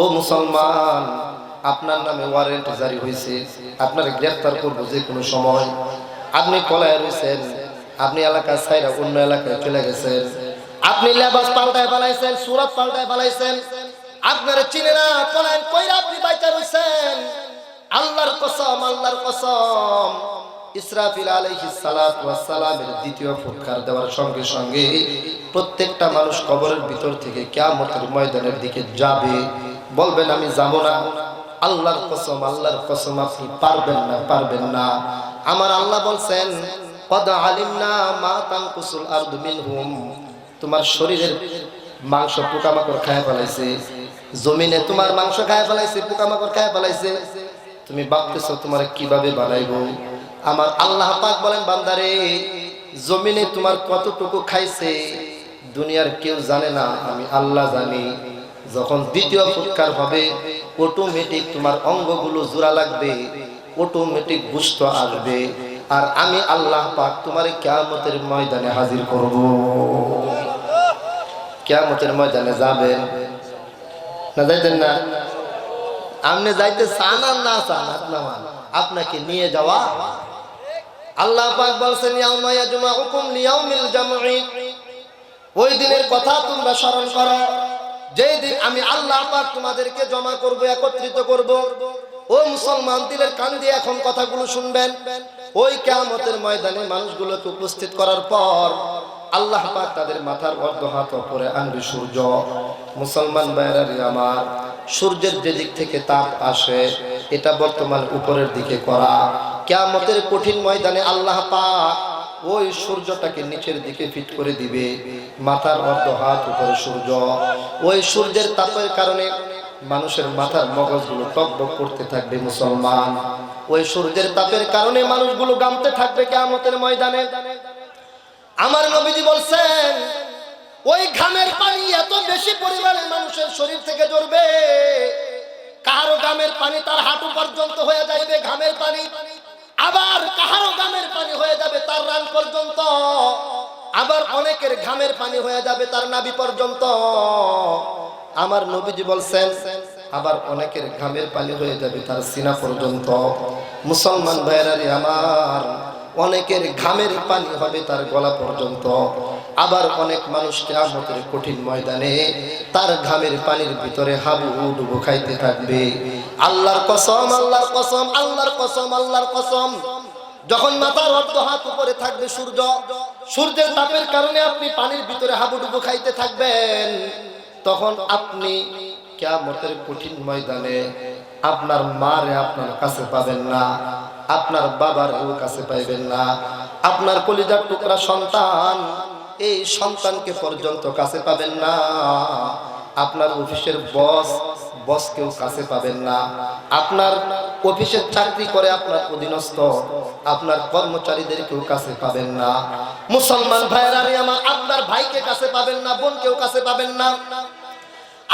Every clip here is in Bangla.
ও মুসলমান, আপনার নামে ওয়ারেন্ট জারি হয়েছে, আপনার গ্রেফতার করব যে কোনো সময়। আপনি পলায় রয়েছেন, আপনি এলাকা ছাইরা অন্য এলাকায় চলে গেছেন। আপনি লেবাস পাল্টায় পালাইছেন সুরত পাল্টায় পালাইছেন আপনার চিনে না কইরা আপনি বাইচা রয়েছেন আল্লাহর কসম আল্লাহর কসম। ইসরাফিল আলাইহিস সালাত ওয়াস সালামের দ্বিতীয় ফুৎকার দেওয়ার সঙ্গে সঙ্গে প্রত্যেকটা মানুষ কবরের ভিতর থেকে কিয়ামতের ময়দানের দিকে যাবে। বলবেন, আমি যাব না। আল্লাহর কসম আল্লাহর কসম, আপনি পারবেন না পারবেন না। আমার আল্লাহ বলছেন, কদ আলিমনা মা তানকুসুল আরদু মিনহুম। তোমার শরীরের মাংস পোকামাকড় খায় ফেলাইছে। জমিনে তোমার মাংস খায় ফেলাইছে, পোকামাকড় খায় ফেলাইছে। তুমি ভাবতেছো, তোমার কীভাবে বানাইবো? আমার আল্লাহ পাক বলেন, বান্দারে, জমিনে তোমার কতটুকু খাইছে, দুনিয়ার কেউ জানে না, আমি আল্লাহ জানি। যখন দ্বিতীয় ফুৎকার হবে অটোমেটিক তোমার অঙ্গগুলো জোড়া লাগবে অটোমেটিক বুঝত আসবে। আর আমি আল্লাহ পাক তোমার কেয়ামতের ময়দানে হাজির করব। কেয়ামতের ময়দানে যাবেন। না যাইতেন না? আপনি যাইতে চান আর না চান? আপনার, আপনাকে নিয়ে যাওয়া। আল্লাহ পাক বলছেন ওই দিনের কথা তোমরা স্মরণ করো। যেই দিন আমি আল্লাহ পাক তোমাদেরকে জমা করব, একত্রিত করব, ও মুসলমান, দিলের কান দিয়ে এখন কথাগুলো শুনবেন। ওই কিয়ামতের ময়দানে মানুষগুলোকে উপস্থিত করার পর আল্লাহ পাক তাদের মাথার অর্ধ হাত উপরে আনবে সূর্য। মুসলমান বাইরারি আমার, সূর্যের যে দিক থেকে তাপ আসে, এটা বর্তমান উপরের দিকে করা। কিয়ামতের কঠিন ময়দানে আল্লাহ পাক ওই সূর্যটাকে নিচের দিকে ফিট করে দিবে, মাথার অর্ধ হাত উপরে সূর্য। ওই সূর্যের তাপের কারণে মানুষের মাথার মগজগুলো টকবক করতে থাকবে মুসলমান। ওই সূর্যের তাপের কারণে মানুষগুলো গামতে থাকবে কেয়ামতের ময়দানে। আমার নবীজি বলছেন, ওই ঘামের পানি এত বেশি পরিমাণে মানুষের শরীর থেকে জ্বরবে কারও গামের পানি তার হাঁটু পর্যন্ত হয়ে যাইবে, ঘামের পানি। আবার কাহারো গামের পানি হয়ে যাবে তার রান পর্যন্ত? আবার অনেকের ঘামের পানি হয়ে যাবে তার নাবি পর্যন্ত? আমার নবীজি বলছেন, আবার অনেকের ঘামের পানি হয়ে যাবে তার সিনা পর্যন্ত। মুসলমান ভাইরারি আমার অনেকের ঘামের পানি হবে তার গলা পর্যন্ত। আবার অনেক মানুষ কেয়ামতের কঠিন ময়দানে তার ঘামের পানির ভিতরে হাবু ডুবু খাইতে থাকবে। আল্লাহর কসম আল্লাহর কসম আল্লাহর কসম আল্লাহর কসম। যখন মাথার অর্ধ হাত উপরে থাকবে সূর্য, সূর্যের তাপের কারণে আপনি পানির ভিতরে হাবু হাবুডুবু খাইতে থাকবেন। তখন আপনি কেয়ামতের কঠিন ময়দানে আপনার মারে আপনার কাছে পাবেন না। আপনার বাবার কাছে পাইবেন না। আপনার কলিজার টুকরা সন্তান, এই সন্তানকে পর্যন্ত কাছে পাবেন না। আপনার অফিসের বস বস কেউ কাছে পাবেন না। আপনার অফিসের চাকরি করে আপনার অধীনস্থ, আপনার কর্মচারীদের কেউ কাছে পাবেন না। মুসলমান ভাইয়ের, আমি আমার আপনার ভাইকে কাছে পাবেন না বোন কেউ কাছে পাবেন না।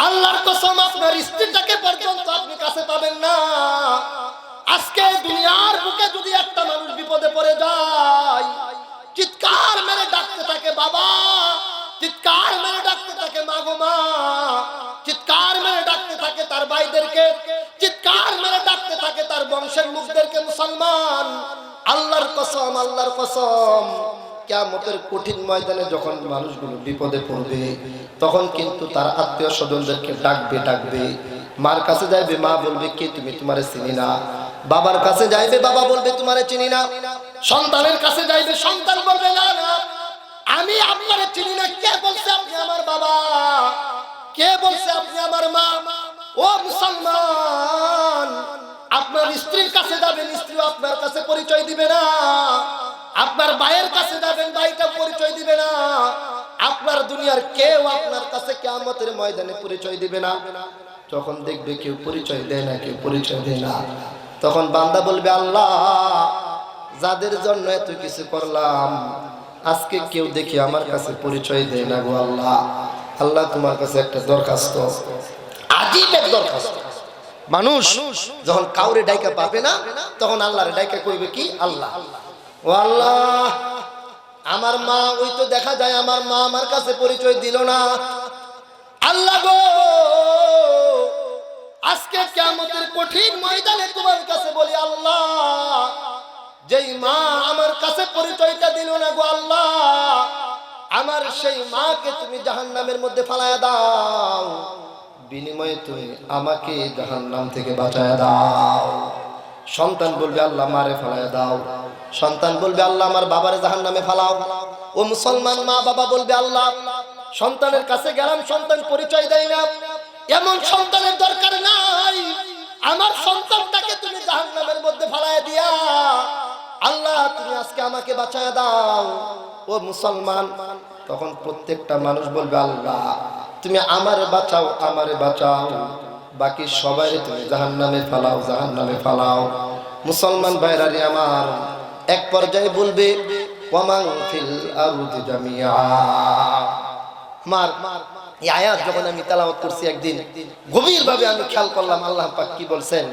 আল্লাহর কসম, আপনার স্ত্রীটাকে পর্যন্ত আপনি কাছে পাবেন না। আজকে দুনিয়ার বুকে যদি একটা মানুষ বিপদে পড়ে যায়, চিৎকার মেরে ডাকতে থাকে, বাবা। চিৎকার মেরে ডাকতে থাকে, মা গো মা। চিৎকার মেরে ডাকতে থাকে তার ভাইদেরকে। চিৎকার মেরে ডাকতে থাকে তার বংশের লোকদেরকে, মুসলমান। আল্লাহর কসম আল্লাহর কসম। কেমতের কঠিন ময়দানে যখন মানুষগুলো বিপদে পড়বে, তখন কিন্তু তার আত্মীয় স্বজনদেরকে ডাকবে ডাকবে। মার কাছে যাইবে, মা বলবে, কে তুমি? তোমারে চিনি না। বাবার কাছে যাইবে, বাবা বলবে, তোমারে চিনি না। সন্তানের কাছে যাইবে, সন্তান বলবে, না না, আমি আপনারে চিনি না। কে বলছে আপনি আমার বাবা? কে বলছে আপনি আমার মা? ও মুসলমান, আপনার স্ত্রীর কাছে যাবেন স্ত্রী আপনার কাছে পরিচয় দিবে না। আপনার ভাইয়ের কাছে যাবেন ভাইটা পরিচয় দিবে না। আপনার দুনিয়ার কেউ আপনার কাছে কেমতের ময়দানে পরিচয় দিবে না। যখন দেখবে কেউ পরিচয় দেয় না, কেউ পরিচয় দেয় না। তখন বান্দা বলবে, আল্লাহ, যাদের জন্য এত কিছু করলাম, আজকে কেউ দেখি আমার কাছে পরিচয় দেয় না গো আল্লাহ। আল্লাহ তোমার কাছে একটা দরখাস্ত। আজীব এক দরখাস্ত। মানুষ যখন কাউরে ডাইকা পাবে না, তখন আল্লাহরে ডাইকা কইবে কি? আল্লাহ। ও আল্লাহ, আমার মা, ওই তো দেখা যায় আমার মা আমার কাছে পরিচয় দিল না। আল্লাহ গো! আজকে কিয়ামতের কঠিন ময়দানে তোমার কাছে বলি, আল্লাহ, যেই মা আমার কাছে পরিচয়টা দিল না গো, আল্লাহ, আমার সেই মাকে তুমি জাহান্নামের মধ্যে ফালায়া দাও। বিনিময়ে তুমি আমাকে জাহান্নাম থেকে বাঁচায়া দাও। সন্তান বলবে, আল্লাহ, মারে ফালায়া দাও। সন্তান বলবে, আল্লাহ, আমার বাবারে জাহান্নামে ফালাও। ও মুসলমান মা বাবা বলবে, আল্লাহ, সন্তানের কাছে গেলাম, সন্তান পরিচয় দেয় না। এমন সন্তানের আমাকে বাঁচায় দাও। ও মুসলমান, তখন প্রত্যেকটা মানুষ বলবে, আল্লাহ, তুমি আমারে বাঁচাও আমারে বাঁচাও। বাকি সবাই তুমি জাহান্নামে ফালাও জাহান্নামে ফালাও। মুসলমান ভাইরারি আমার, এক পর্যায়ে বলবে ওয়ামাং ফিল আরদি জামিয়া। মার মার। এই আয়াত যখন আমি তেলাওয়াত করছি একদিন গভীর ভাবে আমি খেয়াল করলাম, আল্লাহ পাক কি বলছেন?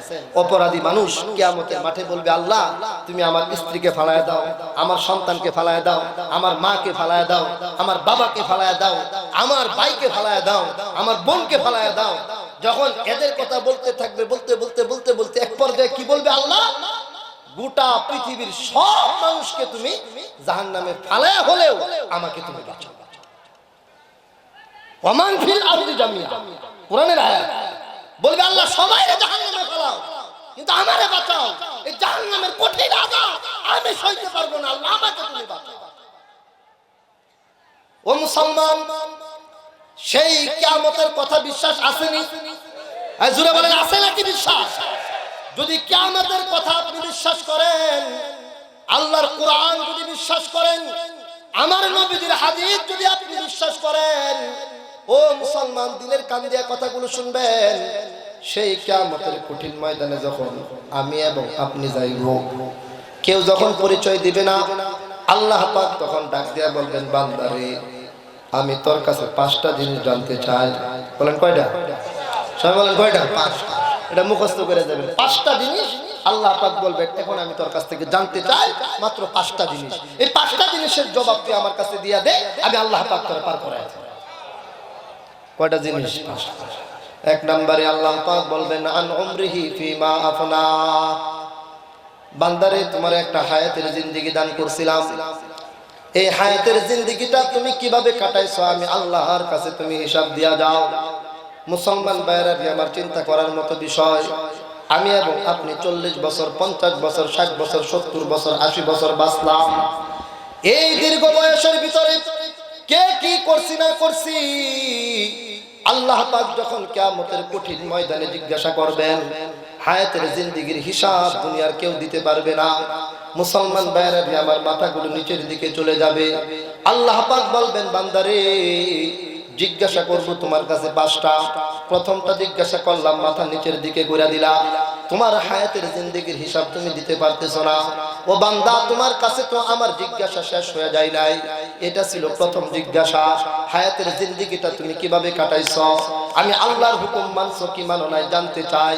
অপরাধী মানুষ মাঠে বলবে, আল্লাহ, তুমি আমার স্ত্রীকে ফালায় দাও, আমার সন্তানকে ফালায় দাও, আমার মাকে ফালায় দাও, আমার বাবাকে ফালায় দাও, আমার ভাইকে ফালায় দাও, আমার বোনকে ফালায় দাও। যখন এদের কথা বলতে থাকবে, বলতে বলতে বলতে বলতে এক পর্যায়ে কি বলবে, আল্লাহ, গোটা পৃথিবীর সব মানুষকে তুমি জাহান্নামে ফালায় হলেও আমাকে তুমি বাঁচাও। কিন্তু আমি পারব সেই কিয়ামতের কথা বিশ্বাস আসেনি? বলেন আছে নাকি বিশ্বাস? যদি কিয়ামতের কথা আপনি বিশ্বাস করেন, আল্লাহর কোরআন যদি বিশ্বাস করেন, আমার নবীজির হাদিস যদি আপনি বিশ্বাস করেন ও মুসলমান দিনের কান দিয়া কথাগুলো শুনবেন। সেই কিয়ামতের কঠিন ময়দানে যখন আমি এবং আপনি যাইব, কেউ যখন পরিচয় দিবে না, আল্লাহ পাক তখন ডাক দিয়া বলবেন, বান্দারে, আমি তোর কাছে পাঁচটা জিনিস জানতে চাই। বলেন কয়টা? সবাই বলেন কয়টা? পাঁচটা। এটা মুখস্থ করে দেবেন পাঁচটা জিনিস আল্লাহ পাক বলবেন এখন আমি তোর কাছ থেকে জানতে চাই মাত্র পাঁচটা জিনিস। এই পাঁচটা জিনিসের জবাব তুই আমার কাছে দিয়া দে, আমি আল্লাহ পাক তোর পার করে কয়টা জিনিস? এক নম্বরে আল্লাহ পাক বলবেন, আন উমরিহি ফিমা আফনা। বান্দারে, তোমার একটা হায়াতের জিন্দেগি দান করছিলাম। এই হায়াতের জিন্দেগিটা তুমি কীভাবে কাটাইছো? আমি আল্লাহর কাছে তুমি হিসাব দিয়া যাও। মুসলমান ভাইয়েরা আমার চিন্তা করার মতো বিষয়। আমি এবং আপনি চল্লিশ বছর, পঞ্চাশ বছর, ষাট বছর, সত্তর বছর, আশি বছর বাঁচলাম। এই দীর্ঘ বয়সের ভিতরে কে কি করছি, না করছি? আল্লাহ পাক যখন কিয়ামতের কঠিন ময়দানে জিজ্ঞাসা করবেন, হায়াতের জিন্দিগির হিসাব দুনিয়ার কেউ দিতে পারবে না। মুসলমান ভাইয়েরা আমার মাথাগুলো নিচের দিকে চলে যাবে। আল্লাহ পাক বলবেন, বান্দারে, জিজ্ঞাসা করব তোমার কাছে পাঁচটা। প্রথমটা জিজ্ঞাসা করলাম, মাথা নিচের দিকে ঘুরা দিলাম। তোমার হায়াতের জিন্দগির হিসাব তুমি দিতে পারতেছো না। ও বান্দা, তোমার কাছে তো আমার জিজ্ঞাসা শেষ হয়ে যায় নাই। এটা ছিল প্রথম জিজ্ঞাসা। হায়াতের জিন্দগিটা তুমি কীভাবে কাটাইছ? আমি আল্লাহর হুকুম মানছো কি মানো নাই জানতে চাই।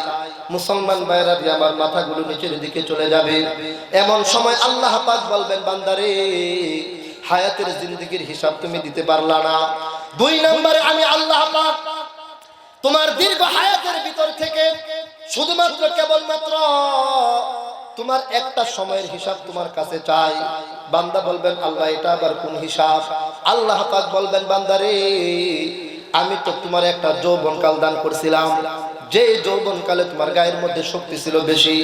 মুসলমান ভাইরা আমার মাথাগুলো নিচের দিকে চলে যাবে। এমন সময় আল্লাহ পাক বলবেন বান্দারে হায়াতের জিন্দগির হিসাব তুমি দিতে পারলা না। দুই নম্বরে আমি আল্লাহ পাক তোমার দীর্ঘ হায়াতের ভিতর থেকে শুধুমাত্র কেবলমাত্র তোমার একটা সময়ের হিসাব তোমার কাছে চাই। বান্দা বলবেন, আল্লাহ, এটা আবার কোন হিসাব? আল্লাহ পাক বলবেন, বান্দারে, আমি তো তোমার একটা যৌবন কাল দান করছিলাম। যে যৌবন কালে তোমার গায়ের মধ্যে শক্তি ছিল বেশি,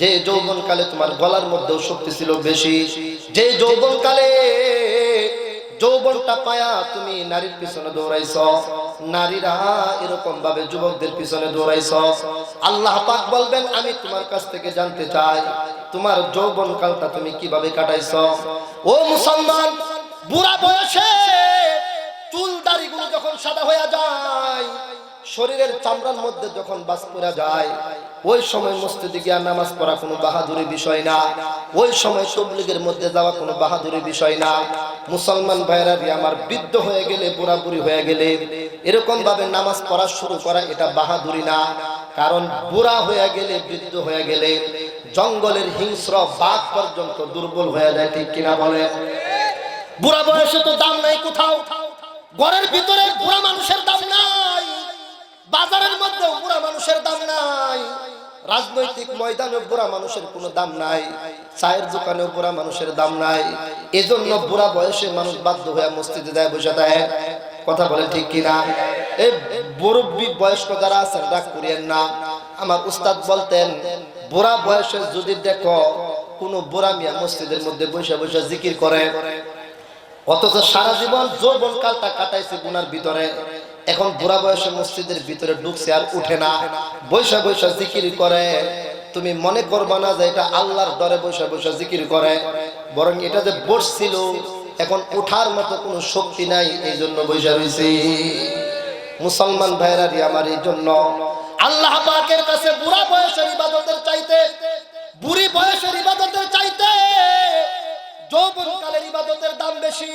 যে যৌবন কালে তোমার গলার মধ্যেও শক্তি ছিল বেশি, যে যৌবন কালে যৌবনটা পায়া তুমি নারীর পিছনে দৌড়াইছ। নারীরা এরকম ভাবে যুবকদের পিছনে দৌড়াইছ। আল্লাহ পাক বলবেন, আমি তোমার কাছ থেকে জানতে চাই, তোমার যৌবন কালটা তুমি কীভাবে কাটাইছ? ও মুসলমান, বুড়া বয়সে চুল দাড়িগুলো যখন সাদা হয়ে যায় শরীরের চামড়ার মধ্যে যখন বাস পড়া যায়, ওই সময় মসজিদে গিয়া নামাজ পড়া কোনো বাহাদুরি বিষয় না। ওই সময় তবলিগের মধ্যে যাওয়া কোনো বাহাদুরি বিষয় না। মুসলমান ভাইরা আমার বৃদ্ধ হয়ে গেলে বুড়া বুড়ি হয়ে গেলে, এরকম ভাবে নামাজ পড়া শুরু করা এটা বাহাদুরি না। কারণ বুড়া হয়ে গেলে, বৃদ্ধ হয়ে গেলে, জঙ্গলের হিংস্র বাঘ পর্যন্ত দুর্বল হয়ে যায়, ঠিক কিনা বলে? বুড়া বয়সে তো দাম নাই কোথাও। ঘরের ভিতরে বুড়া মানুষের দাম নাই। বাজারের মধ্যে বুড়া মানুষের দাম নাই। রাজনৈতিক ময়দানে বুড়া মানুষের কোনো দাম নাই। চায়ের দোকানে বুড়া মানুষের দাম নাই। এজন্য বুড়া বয়সে মানুষ বাধ্য হয়ে মসজিদে দেয় বসে দেয়। কথা বলেন ঠিক কিনা? এই মুরব্বী বয়স্ক যারা আছেন, রাগ করিয়েন না। আমার উস্তাদ বলতেন, বুড়া বয়সে যদি দেখো কোন বুড়া মিয়া মসজিদের মধ্যে বসে বসে জিকির করে, অথচ সারা জীবন যৌবন কালটা কাটাইছে গুনার ভিতরে। এখন বুড়া বয়সে মসজিদের ভিতরে ঢুকছে আর উঠে না। বৈশা বৈশা জিকির করে। তুমি মনে করবা না যে এটা আল্লাহর ডরে বৈশা বৈশা জিকির করে। বরং এটা যে বসছিল, এখন উঠার মতো কোনো শক্তি নাই এই জন্য বৈশা রয়েছে মুসলমান ভাইরারি আমার এই জন্য। আল্লাহ পাকের কাছে বুড়া বয়সের ইবাদতের চাইতে, বুড়ি বয়সের ইবাদতের চাইতে যৌবন কালের ইবাদতের দাম বেশি।